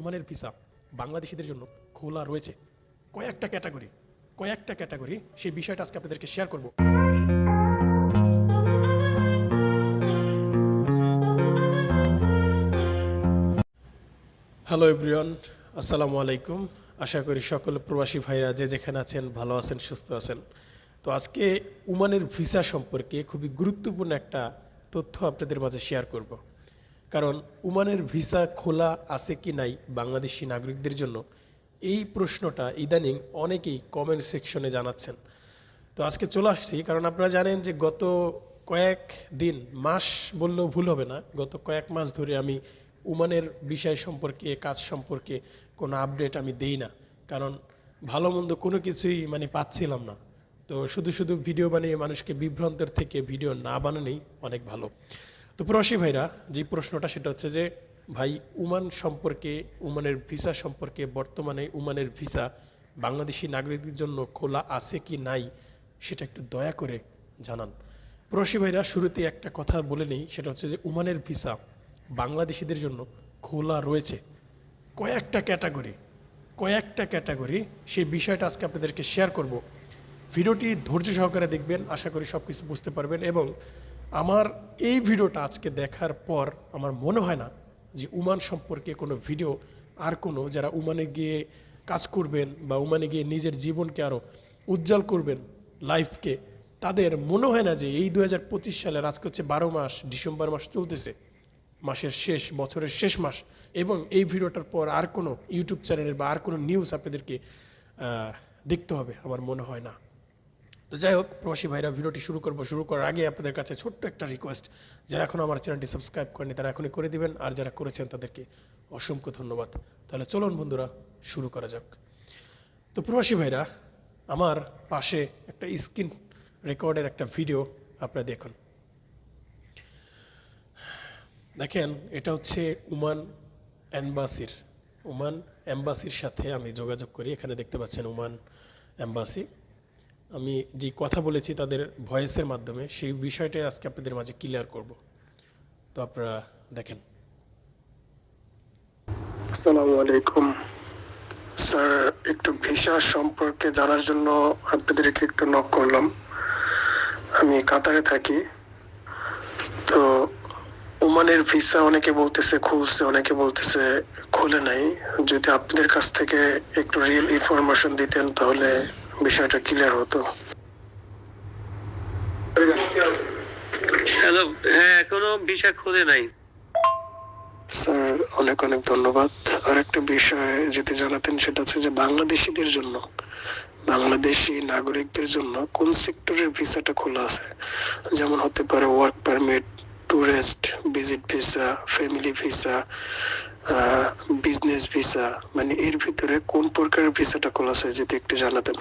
উমানের visa বাংলাদেশিদের জন্য খোলা রয়েছে কয়েকটা ক্যাটাগরি কয়েকটা ক্যাটাগরি, সেই বিষয়টা আজকে আপনাদেরকে শেয়ার করব। হ্যালো এভরিওয়ান আসসালামু আলাইকুম। আশা করি সকল প্রবাসী ভাইরা যে যেখানে আছেন, ভালো আছেন, সুস্থ আছেন। তো আজকে উমানের ভিসা সম্পর্কে খুবই গুরুত্বপূর্ণ একটা তথ্য আপনাদের মাঝে শেয়ার করব। কারণ উমানের ভিসা খোলা আছে কি নাই বাংলাদেশি নাগরিকদের জন্য, এই প্রশ্নটা ইদানিং অনেকেই কমেন্ট সেকশনে জানাচ্ছেন। তো আজকে চলে আসছি, কারণ আপনারা জানেন যে গত কয়েক দিন, মাস বললেও ভুল হবে না, গত কয়েক মাস ধরে আমি উমানের বিষয় সম্পর্কে, কাজ সম্পর্কে কোনো আপডেট আমি দেই না। কারণ ভালো মন্দ কোনো কিছুই মানে পাচ্ছিলাম না। তো শুধু শুধু ভিডিও বানিয়ে মানুষকে বিভ্রান্তের থেকে ভিডিও না বানানোই অনেক ভালো। তো প্রবাসী ভাইরা, যে প্রশ্নটা সেটা হচ্ছে যে, ভাই, উমান সম্পর্কে, উমানের ভিসা সম্পর্কে বর্তমানে উমানের ভিসা বাংলাদেশি নাগরিকদের জন্য খোলা আছে কি নাই, সেটা একটু দয়া করে জানান। প্রবাসী ভাইরা, শুরুতে একটা কথা বলে নেই, সেটা হচ্ছে যে উমানের ভিসা বাংলাদেশিদের জন্য খোলা রয়েছে। কয়েকটা ক্যাটাগরি কয়েকটা ক্যাটাগরি, সেই বিষয়টা আজকে আপনাদেরকে শেয়ার করব। ভিডিওটি ধৈর্য সহকারে দেখবেন, আশা করি সব কিছু বুঝতে পারবেন এবং আমার এই ভিডিওটা আজকে দেখার পর আমার মনে হয় না যে উমান সম্পর্কে কোনো ভিডিও আর কোনো যারা উমানে গিয়ে কাজ করবেন বা উমানে গিয়ে নিজের জীবনকে আরও উজ্জ্বল করবেন লাইফকে, তাদের মনে হয় না যে এই দু সালের আজকে হচ্ছে বারো মাস, ডিসেম্বর মাস চলতেছে, মাসের শেষ, বছরের শেষ মাস এবং এই ভিডিওটার পর আর কোনো ইউটিউব চ্যানেলের বা আর কোনো নিউজ আপনাদেরকে দেখতে হবে, আমার মনে হয় না। তো যাই হোক, প্রবাসী ভাইরা, ভিডিওটি শুরু করব। শুরু করার আগে আপনাদের কাছে ছোট্ট একটা রিকোয়েস্ট যারা এখনও আমার চ্যানেলটি সাবস্ক্রাইব করেনি তারা এখনই করে দিবেন। আর যারা করেছেন, তাদেরকে অসংখ্য ধন্যবাদ। তাহলে চলুন বন্ধুরা, শুরু করা যাক। তো প্রবাসী ভাইরা, আমার পাশে একটা স্ক্রিন রেকর্ডের একটা ভিডিও আপনারা দেখুন। দেখেন, এটা হচ্ছে উমান অ্যাম্বাসির ওমান অ্যাম্বাসির সাথে আমি যোগাযোগ করি। এখানে দেখতে পাচ্ছেন ওমান অ্যাম্বাসি আমি যে কথা বলেছি তাদের ভয়েসের মাধ্যমে, সেই বিষয়টাই আজকে আপনাদের মাঝে ক্লিয়ার করব। তো আপনারা দেখেন। আসসালামু আলাইকুম। স্যার, একটু ভিসা সম্পর্কে জানার জন্য আপনাদেরকে একটু নক করলাম। আমি কাতারে থাকি। তো ওমানের ভিসা অনেকে বলতেছে, খুলছে, অনেকে বলতেছে খুলে নাই। যদি আপনাদের কাছ থেকে একটু রিয়েল ইনফরমেশন দিতেন তাহলে বিষয়টা ক্লিয়ার হতো। হ্যালো হ্যাঁ এখনও ভিসা খুলে নাই। স্যার অনেক অনেক ধন্যবাদ। আর একটা বিষয় যদি জানাতেন সেটা হচ্ছে যে বাংলাদেশিদের জন্য বাংলাদেশি নাগরিকদের জন্য কোন সেক্টরের ভিসাটা খোলা আছে? যেমন হতে পারে work permit tourist visit visa family visa business visa মানে এর ভিতরে কোন প্রকারের ভিসাটা খোলা আছে যদি একটু জানাতেন?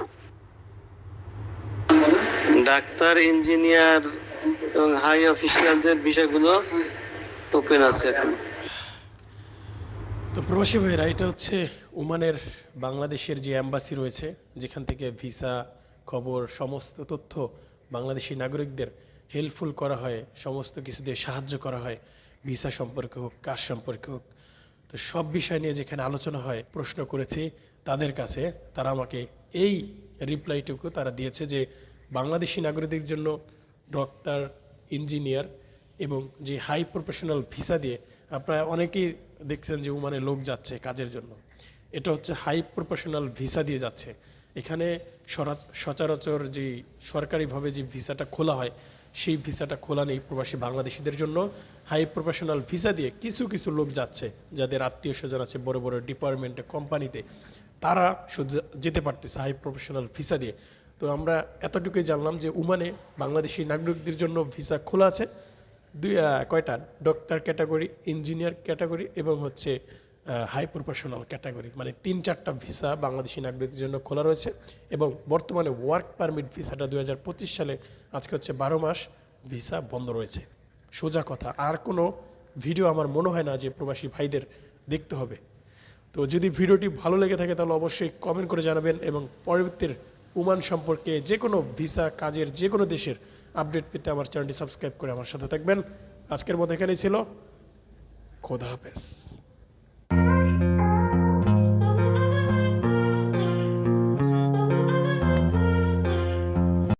ডাক্তার, ইঞ্জিনিয়ার এবং হাই অফিসিয়ালদের বিষয়গুলো ওপেন আছে এখন। তো প্রবাসী ভাইরা এটা হচ্ছে ওমানের বাংলাদেশের যে অ্যাম্বাসি রয়েছে, যেখান থেকে ভিসা খবর, সমস্ত তথ্য বাংলাদেশি নাগরিকদের হেল্পফুল করা হয়, সমস্ত কিছু দিয়ে সাহায্য করা হয় ভিসা সম্পর্কে হোক, কাজ সম্পর্কে হোক। তো সব বিষয় নিয়ে যেখানে আলোচনা হয়, প্রশ্ন করেছি তাদের কাছে, তারা আমাকে এই রিপ্লাইটুকু তারা দিয়েছে যে বাংলাদেশি নাগরিকদের জন্য ডক্টর ইঞ্জিনিয়ার এবং যে হাই প্রফেশনাল ভিসা দিয়ে আপনারা অনেকেই দেখছেন যে ওমানে লোক যাচ্ছে কাজের জন্য। এটা হচ্ছে হাই প্রফেশনাল ভিসা দিয়ে যাচ্ছে। এখানে সচরাচর যে সরকারিভাবে যে ভিসাটা খোলা হয়, সেই ভিসাটা খোলা নেই প্রবাসী বাংলাদেশিদের জন্য। হাই প্রফেশনাল ভিসা দিয়ে কিছু কিছু লোক যাচ্ছে, যাদের আত্মীয় স্বজন আছে বড় বড় ডিপার্টমেন্টে কোম্পানিতে তারা যেতে পারতেছে হাই প্রফেশনাল ভিসা দিয়ে। তো আমরা এতটুকুই জানলাম যে উমানে বাংলাদেশি নাগরিকদের জন্য ভিসা খোলা আছে। দুই কয়টা? ডক্টর ক্যাটাগরি ইঞ্জিনিয়ার ক্যাটাগরি এবং হচ্ছে হাই প্রফেশনাল ক্যাটাগরি মানে তিন, চারটা ভিসা বাংলাদেশি নাগরিকদের জন্য খোলা রয়েছে এবং বর্তমানে ওয়ার্ক পারমিট ভিসাটা দু হাজার পঁচিশ সালে, আজকে হচ্ছে বারো মাস ভিসা বন্ধ রয়েছে। সোজা কথা, আর কোনো ভিডিও আমার মনে হয় না যে প্রবাসী ভাইদের দেখতে হবে। তো যদি ভিডিওটি ভালো লেগে থাকে তাহলে অবশ্যই কমেন্ট করে জানাবেন এবং পরবর্তীর উমান সম্পর্কে যে কোনো ভিসা কাজের যে কোনো দেশের আপডেট পেতে আমার চ্যানেলটি সাবস্ক্রাইব করে আমার সাথে থাকবেন। আজকের মতো এখানেই ছিল। খোদা হাফেজ।